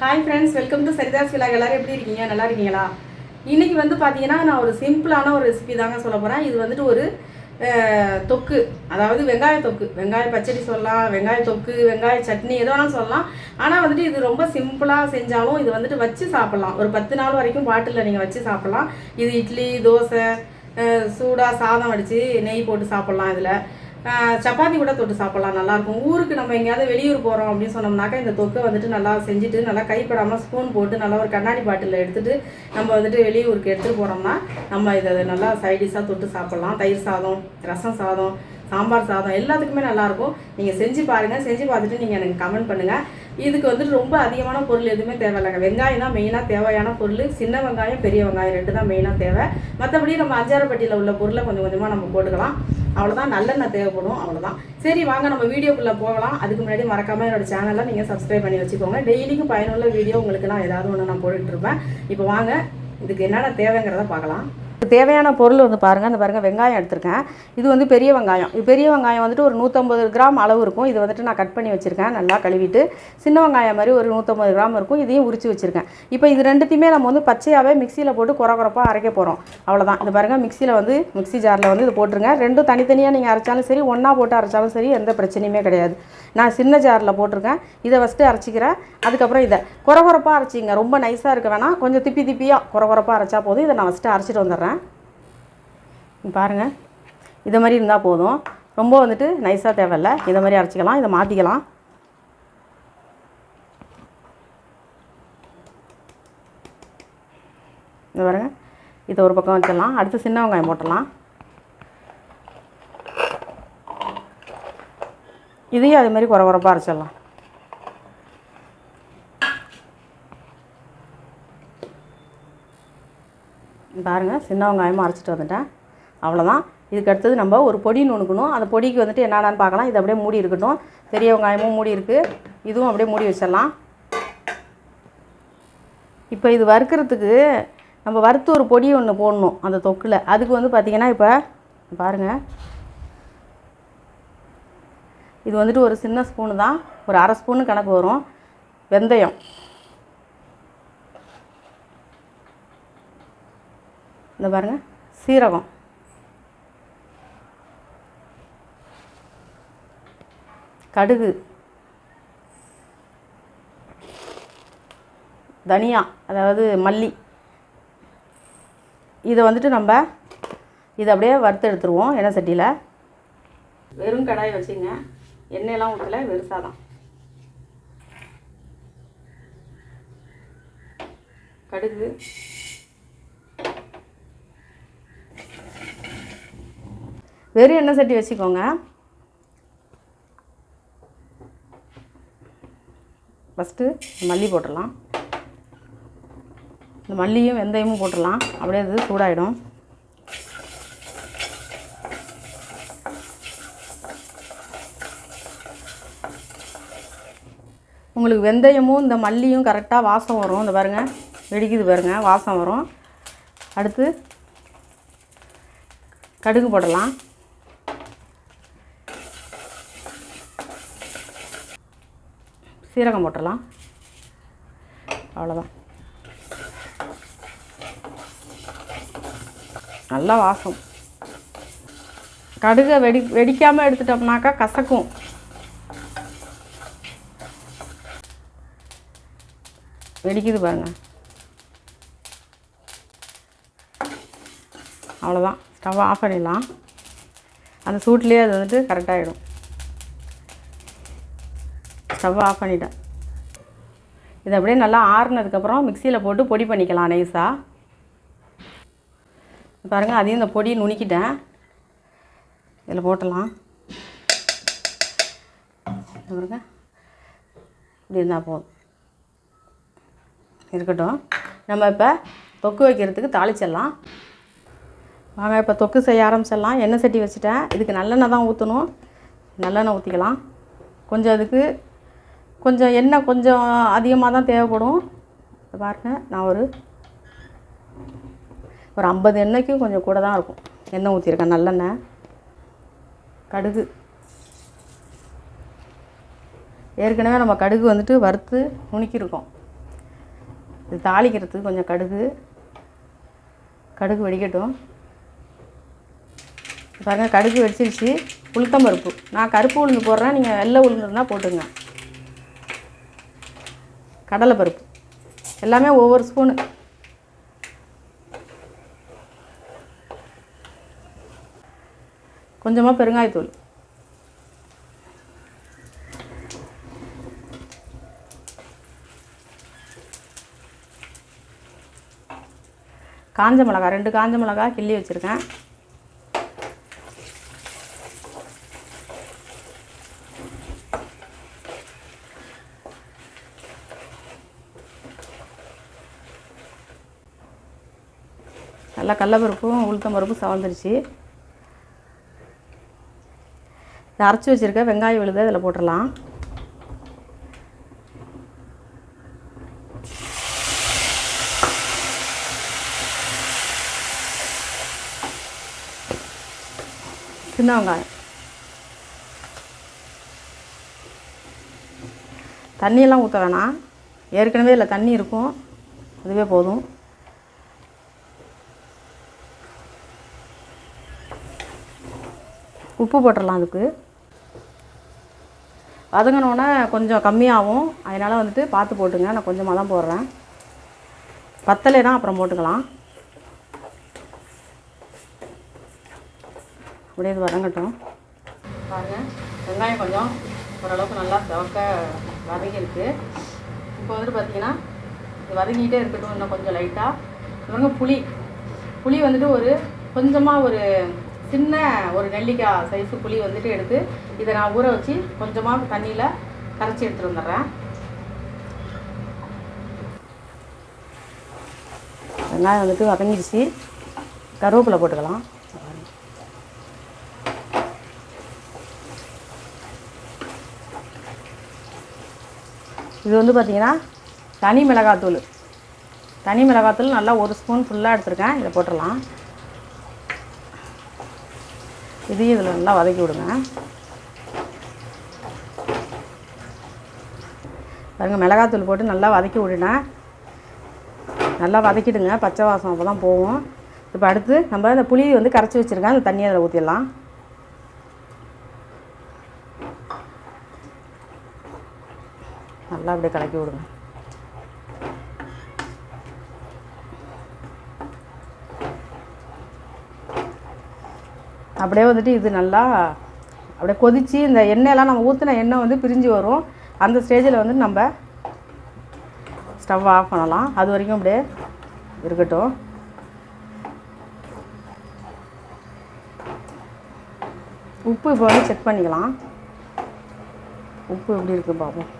Hi friends welcome to Saritha's விழா எல்லோரும் எப்படி இருக்கீங்க? நல்லா இருக்கீங்களா? இன்றைக்கி வந்து பார்த்தீங்கன்னா நான் ஒரு சிம்பிளான ஒரு ரெசிபி தாங்க சொல்ல போகிறேன் இது வந்துட்டு ஒரு தொக்கு. அதாவது வெங்காய தொக்கு. வெங்காய பச்சடி சொல்லலாம் வெங்காய தொக்கு வெங்காய சட்னி எது வேணாலும் சொல்லலாம். ஆனால் வந்துட்டு இது ரொம்ப சிம்பிளாக செஞ்சாலும் இது வந்துட்டு வச்சு சாப்பிட்லாம். ஒரு பத்து நாள் வரைக்கும் பாட்டிலில் நீங்கள் வச்சு சாப்பிட்லாம். இது இட்லி தோசை சூடாக சாதம் வடித்து நெய் போட்டு சாப்பிட்லாம் இதில். சப்பாத்தி கூட தொட்டு சாப்பிடலாம் நல்லாயிருக்கும். ஊருக்கு நம்ம எங்கேயாவது வெளியூர் போகிறோம் அப்படின்னு சொன்னோம்னாக்கா இந்த தொக்கை வந்துட்டு நல்லா செஞ்சுட்டு நல்லா கைப்படாமல் ஸ்பூன் போட்டு நல்லா ஒரு கண்ணாடி பாட்டிலில் எடுத்துட்டு நம்ம வந்துட்டு வெளியூருக்கு எடுத்துகிட்டு போகிறோம்னா நம்ம இதை நல்லா சைடிஷாக தொட்டு சாப்பிட்லாம். தயிர் சாதம் ரசம் சாதம் சாம்பார் சாதம் எல்லாத்துக்குமே நல்லாயிருக்கும். நீங்கள் செஞ்சு பாருங்கள் செஞ்சு பார்த்துட்டு நீங்கள் எனக்கு கமெண்ட் பண்ணுங்கள் இதுக்கு வந்துட்டு ரொம்ப அதிகமான பொருள் எதுவுமே தேவையில்லைங்க. வெங்காயம் தான் மெயினாக தேவையான பொருள். சின்ன வெங்காயம் பெரிய வெங்காயம் ரெண்டு தான் மெயினாக தேவை. மற்றபடி நம்ம அஞ்சாரப்பட்டியில் உள்ள பொருளை கொஞ்சம் கொஞ்சமாக நம்ம போட்டுக்கலாம். அவ்வளோதான் நல்லெண்ணெய் தேவைப்படும் அவ்வளோதான் சரி வாங்க நம்ம வீடியோக்குள்ளே போகலாம். அதுக்கு முன்னாடி மறக்காமல் என்னோட சேனலை நீங்கள் சப்ஸ்கிரைப் பண்ணி வச்சுக்கோங்க. டெய்லிக்கும் பயனுள்ள வீடியோ உங்களுக்கு நான் ஏதாவது ஒன்று நான் போட்டுட்ருப்பேன் இப்போ வாங்க இதுக்கு என்னென்ன தேவைங்கிறத பார்க்கலாம். தேவையான பொருள் வந்து பாருங்கள் அந்த பாருங்கள் வெங்காயம் எடுத்திருக்கேன். இது வந்து பெரிய வெங்காயம். இது பெரிய வெங்காயம் வந்துட்டு ஒரு நூற்றம்பது கிராம் அளவு இருக்கும். இது வந்துட்டு நான் கட் பண்ணி வச்சுருக்கேன் நல்லா கழுவிட்டு. சின்ன வெங்காயம் மாதிரி ஒரு நூற்றம்பது கிராம் இருக்கும். இதையும் உரிச்சு வச்சுருக்கேன். இப்போ இது ரெண்டுத்தையுமே நம்ம வந்து பச்சையாகவே மிக்சியில் போட்டு குறை குறைப்பாக அரைக்க போகிறோம் அவ்வளோதான் இந்த பாருங்கள் மிக்சியில் வந்து மிக்ஸி ஜாரில் வந்து இது போட்டுருங்க. ரெண்டும் தனித்தனியாக நீங்கள் அரைச்சாலும் சரி ஒன்றா போட்டு அரைச்சாலும் சரி எந்த பிரச்சனையுமே கிடையாது. நான் சின்ன ஜாரில் போட்டிருக்கேன். இதை ஃபஸ்ட்டு அரைச்சிக்கிறேன். அதுக்கப்புறம் இதை. குறை குறைப்பாக அரைச்சிங்க. ரொம்ப நைஸாக இருக்க வேணாம். கொஞ்சம் திப்பி திப்பியாக குறை குறைப்பாக அரைச்சா போதும். இதை நான் ஃபஸ்ட்டு அரைச்சிட்டு வந்துடுறேன். பாருங்கள் இதை மாதிரி இருந்தால் போதும். ரொம்ப வந்துட்டு நைஸாக தேவையில்ல. இதை மாதிரி அரைச்சிக்கலாம். இதை மாற்றிக்கலாம் இந்த பாருங்க. இதை ஒரு பக்கம் வச்சிடலாம். அடுத்து சின்ன வெங்காயம் போட்டலாம் இதையும் அது மாதிரி குறை குறைப்பாக அரைச்சிடலாம். பாருங்கள் சின்ன வெங்காயமும் அரைச்சிட்டு வந்துட்டேன். அவ்வளோதான் இதுக்கு அடுத்தது நம்ம ஒரு பொடி நுணுக்கணும் அந்த பொடிக்கு வந்துட்டு என்னென்னு பார்க்கலாம். இது அப்படியே மூடி இருக்கட்டும். பெரிய வெங்காயமும் மூடி இருக்குது இதுவும் அப்படியே மூடி வச்சிடலாம். இப்போ இது வறுக்கிறதுக்கு நம்ம வறுத்து ஒரு பொடி ஒன்று போடணும் அந்த தொக்கில். அதுக்கு வந்து பார்த்திங்கன்னா இப்போ பாருங்கள் இது வந்துட்டு ஒரு சின்ன ஸ்பூனு தான். ஒரு அரை ஸ்பூனு கணக்கு வரும். வெந்தயம். இந்த பாருங்கள் சீரகம். கடுகு. தனியா அதாவது மல்லி. இதை வந்துட்டு நம்ம இதை அப்படியே வறுத்து எடுத்துருவோம் எண்ணெய் சட்டியில். வெறும் கடாயை வச்சுங்க. எண்ணெயெல்லாம் ஊற்றல வெறும் சாதம். கடுகு. வெறும் எண்ணெய் சட்டி வச்சுக்கோங்க. ஃபஸ்ட்டு மல்லி போட்டுடலாம். இந்த மல்லியும் வெந்தயமும் போட்டுடலாம். அப்படியே அது சூடாயிடும். உங்களுக்கு வெந்தயமும் இந்த மல்லியும் கரெக்டாக வாசம் வரும். இந்த பாருங்க வெடிக்குது பாருங்க வாசம் வரும். அடுத்து கடுகு போடலாம். சீரகம் போட்டுடலாம். அவ்வளோதான் நல்லா வாசம். கடுகை வெடி வெடிக்காமல் எடுத்துட்டோம்னாக்கா கசக்கும். வெடிக்குது பாருங்கள் அவ்வளோதான் ஸ்டவ் ஆஃப் பண்ணிடலாம். அந்த சூட்லேயே அது வந்துட்டு கரெக்டாகிடும் ஸ்டவ் ஆஃப் பண்ணிட்டேன். இது அப்படியே நல்லா ஆறுனதுக்கப்புறம் மிக்சியில் போட்டு பொடி பண்ணிக்கலாம் நைஸாக பாருங்கள் அதையும் இந்த பொடி நுணுக்கிட்டேன். இதில் போட்டலாம். பாருங்க. இப்படி இருந்தால் போதும். இருக்கட்டும். நம்ம இப்போ தொக்கு வைக்கிறதுக்கு தாளிச்சிடலாம். வாங்க இப்போ தொக்கு செய்ய ஆரம்பிச்சிடலாம். எண்ணெய் சட்டி வச்சுட்டேன். இதுக்கு நல்லெண்ணெய் தான் ஊற்றணும் நல்லெண்ணெய் ஊற்றிக்கலாம் கொஞ்சம் அதுக்கு கொஞ்சம் எண்ணெய் கொஞ்சம் அதிகமாக தான் தேவைப்படும். இப்ப பாருங்க நான் ஒரு ஒரு ஐம்பது எண்ணெய்க்கும் கொஞ்சம் கூட தான் இருக்கும். எண்ணெய் ஊற்றிருக்கேன் நல்லெண்ணெய். கடுகு. ஏற்கனவே நம்ம கடுகு வந்துட்டு வறுத்து நுணுக்கியிருக்கோம். இது தாளிக்கிறதுக்கு கொஞ்சம் கடுகு. கடுகு வெடிக்கட்டும். பாருங்கள் கடுகு வெடிச்சிருச்சு. உளுத்தம் பருப்பு நான் கருப்பு உளுந்து போடுறேன் நீங்கள் வெள்ளை உளுந்து இருந்தால் போட்டுங்க கடலை பருப்பு. எல்லாமே ஒவ்வொரு ஸ்பூனு கொஞ்சமாக பெருங்காயத்தூள். காஞ்ச மிளகா ரெண்டு காஞ்ச மிளகா கிள்ளி வச்சுருக்கேன். நல்லா கடலப்பருப்பும் உளுத்தம் பருப்பும் சவந்துருச்சு இதை அரைச்சி வச்சுருக்க வெங்காயம் விழுத இதில் போட்டுடலாம். சின்ன வெங்காயம். தண்ணியெல்லாம் ஊற்ற வேணாம். ஏற்கனவே இதில் தண்ணி இருக்கும். அதுவே போதும். உப்பு போட்டுடலாம் அதுக்கு. வதங்கினோன்னே கொஞ்சம் கம்மியாகும். அதனால் வந்துட்டு பார்த்து போட்டுங்க. நான் கொஞ்சமாக தான் போடுறேன். பத்தலைனா அப்புறம் போட்டுக்கலாம். அப்படியே இது வதங்கட்டும். பாருங்கள் வெங்காயம் கொஞ்சம் ஓரளவுக்கு நல்லா தவக்க வதங்கியிருக்கு. இப்போ வந்துட்டு பார்த்தீங்கன்னா இது வதங்கிட்டே இருக்கட்டும். இன்னும் கொஞ்சம் லைட்டாக இவங்க புளி. புளி வந்துட்டு ஒரு கொஞ்சமாக ஒரு சின்ன ஒரு நெல்லிக்காய் சைஸு புளி வந்துட்டு எடுத்து இதை நான் ஊற வச்சு கொஞ்சமாக தண்ணியில் கரைச்சி எடுத்துகிட்டு வந்துடுறேன். வெங்காயம் வந்துட்டு வதங்கிடுச்சு. கருவேப்பிலை போட்டுக்கலாம். இது வந்து பார்த்திங்கன்னா தனி மிளகாத்தூள். தனி மிளகாத்தூள் நல்லா ஒரு ஸ்பூன் ஃபுல்லாக எடுத்துருக்கேன். இதை போட்டுடலாம். இதையும் இதில் நல்லா வதக்கி விடுங்க. பாருங்கள் மிளகாத்தூள் போட்டு நல்லா வதக்கி விடுனேன் நல்லா வதக்கிடுங்க. பச்சை வாசம் அப்போ தான் போகும். இப்போ அடுத்து நம்ம இந்த புளி வந்து கரைச்சி வச்சுருக்கேன். அந்த தண்ணியை அதில் ஊற்றிடலாம் நல்லா அப்படியே கலக்கி விடுங்க. அப்படியே வந்துட்டு இது நல்லா அப்படியே கொதித்து இந்த எண்ணெயெல்லாம் நம்ம ஊற்றின எண்ணெய் வந்து பிரிஞ்சு வரும். அந்த ஸ்டேஜில் வந்து நம்ம ஸ்டவ் ஆஃப் பண்ணலாம். அது வரைக்கும் அப்படியே இருக்கட்டும். உப்பு இப்போ வந்து செக் பண்ணிக்கலாம். உப்பு எப்படி இருக்குது பார்ப்போம்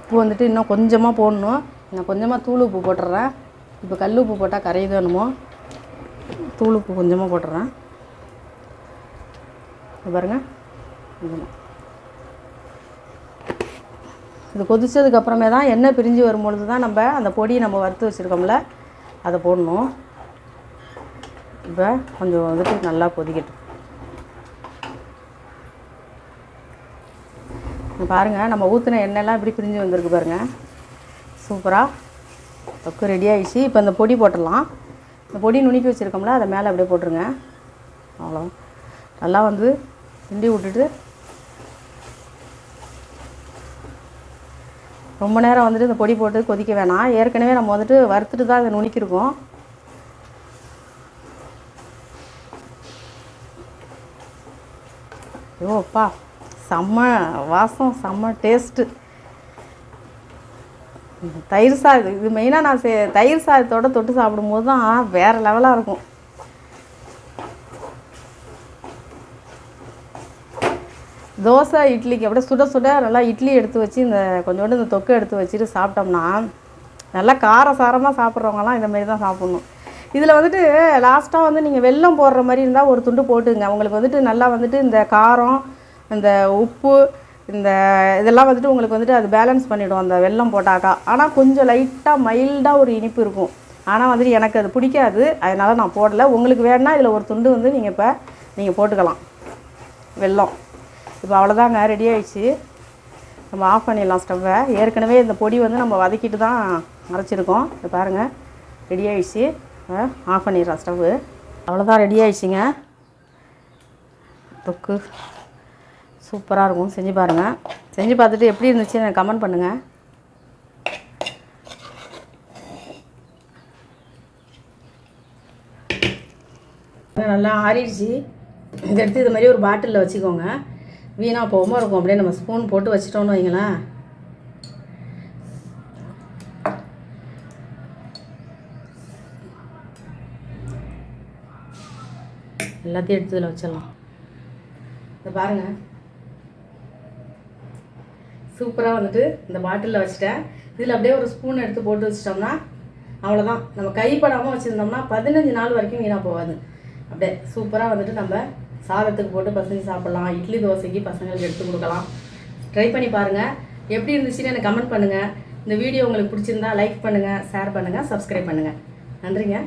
உப்பு வந்துட்டு இன்னும் கொஞ்சமாக போடணும். நான் கொஞ்சமாக தூள் உப்பு போட்டுடுறேன் இப்போ கல் உப்பு போட்டால் கரையுது வேணுமோ தூள் உப்பு கொஞ்சமாக போட்டுடுறேன் பாருங்கள் பாருங்க. கொஞ்சமாக இது கொதிச்சதுக்கு அப்புறமே தான் எண்ணெய் பிரிஞ்சு வரும்பொழுது தான் நம்ம அந்த பொடியை நம்ம வறுத்து வச்சுருக்கோம்ல அதை போடணும். இப்போ கொஞ்சம் வந்துட்டு நல்லா கொதிக்கட்டும். பாருங்கள் நம்ம ஊற்றின எண்ணெய்லாம் இப்படி பிரிஞ்சு வந்திருக்கு பாருங்கள் சூப்பராக தொக்கு ரெடி ஆகிடுச்சு இப்போ இந்த பொடி போட்டுடலாம். இந்த பொடி நுணுக்கி வச்சுருக்கோம்ல அதை மேலே அப்படியே போட்டுருங்க. அவ்வளோ நல்லா வந்து கிண்டி விட்டுட்டு ரொம்ப நேரம் வந்துட்டு இந்த பொடி போட்டு கொதிக்க வேணாம். ஏற்கனவே நம்ம வந்துட்டு வறுத்துட்டு தான் அதை நுணுக்கிருக்கோம் ஐயோப்பா செம்ம வாசம் செம்ம டேஸ்ட்டு தயிர் சாதம். இது மெயினாக நான் சே தயிர் சாதத்தோட தொட்டு சாப்பிடும்போது தான் வேறு லெவலாக இருக்கும். தோசை இட்லிக்கு அப்படியே சுட சுட நல்லா இட்லி எடுத்து வச்சு இந்த கொஞ்சோண்டு இந்த தொக்கு எடுத்து வச்சுட்டு சாப்பிட்டோம்னா நல்லா கார சாரமாக சாப்பிட்றவங்கலாம் இந்தமாரி தான் சாப்பிட்ணும். இதில் வந்துட்டு லாஸ்ட்டாக வந்து நீங்கள் வெல்லம் போடுற மாதிரி இருந்தால் ஒரு துண்டு போட்டுங்க உங்களுக்கு வந்துட்டு நல்லா வந்துட்டு இந்த காரம் இந்த உப்பு இந்த இதெல்லாம் வந்துட்டு உங்களுக்கு வந்துட்டு அது பேலன்ஸ் பண்ணிவிடும் அந்த வெல்லம் போட்டாக்கா. ஆனால் கொஞ்சம் லைட்டாக மைல்டாக ஒரு இனிப்பு இருக்கும். ஆனால் வந்துட்டு எனக்கு அது பிடிக்காது. அதனால் நான் போடலை. உங்களுக்கு வேணால் இதில் ஒரு துண்டு வந்து நீங்கள் இப்போ நீங்கள் போட்டுக்கலாம். வெல்லம் இப்போ அவ்வளோதாங்க ரெடி ஆயிடுச்சு. நம்ம ஆஃப் பண்ணிடலாம் ஸ்டவ்வை ஏற்கனவே இந்த பொடி வந்து நம்ம வதக்கிட்டு தான் அரைச்சிருக்கோம். இதை பாருங்கள் ரெடி ஆயிடுச்சு. ஆஃப் பண்ணிடுறோம் ஸ்டவ்வு அவ்வளோதான் ரெடி ஆயிடுச்சுங்க. தொக்கு. சூப்பராக இருக்கும். செஞ்சு பாருங்கள் செஞ்சு பார்த்துட்டு எப்படி இருந்துச்சு எனக்கு கமெண்ட் பண்ணுங்கள் நல்லா ஆறிடுச்சு. இதை எடுத்து இது மாதிரி ஒரு பாட்டிலில் வச்சுக்கோங்க. வீணாக போகாமல் இருக்கும். அப்படியே நம்ம ஸ்பூன் போட்டு வச்சிட்டோம்னு வைங்களேன். எல்லாத்தையும் எடுத்து இதில் வச்சிடலாம். இதை பாருங்கள் சூப்பராக வந்துட்டு இந்த பாட்டிலில் வச்சுட்டேன். இதில் அப்படியே ஒரு ஸ்பூன் எடுத்து போட்டு வச்சிட்டோம்னா அவ்வளோதான் நம்ம கைப்படாமல் வச்சுருந்தோம்னா பதினஞ்சு நாள் வரைக்கும் வீணாக போகாது. அப்படியே சூப்பராக வந்துட்டு நம்ம சாதத்துக்கு போட்டு பசங்க சாப்பிட்லாம். இட்லி தோசைக்கு பசங்களுக்கு எடுத்து கொடுக்கலாம். ட்ரை பண்ணி பாருங்கள் எப்படி இருந்துச்சுன்னு எனக்கு கமெண்ட் பண்ணுங்கள் இந்த வீடியோ உங்களுக்கு பிடிச்சிருந்தா லைக் பண்ணுங்கள் ஷேர் பண்ணுங்கள் சப்ஸ்கிரைப் பண்ணுங்கள் நன்றிங்க.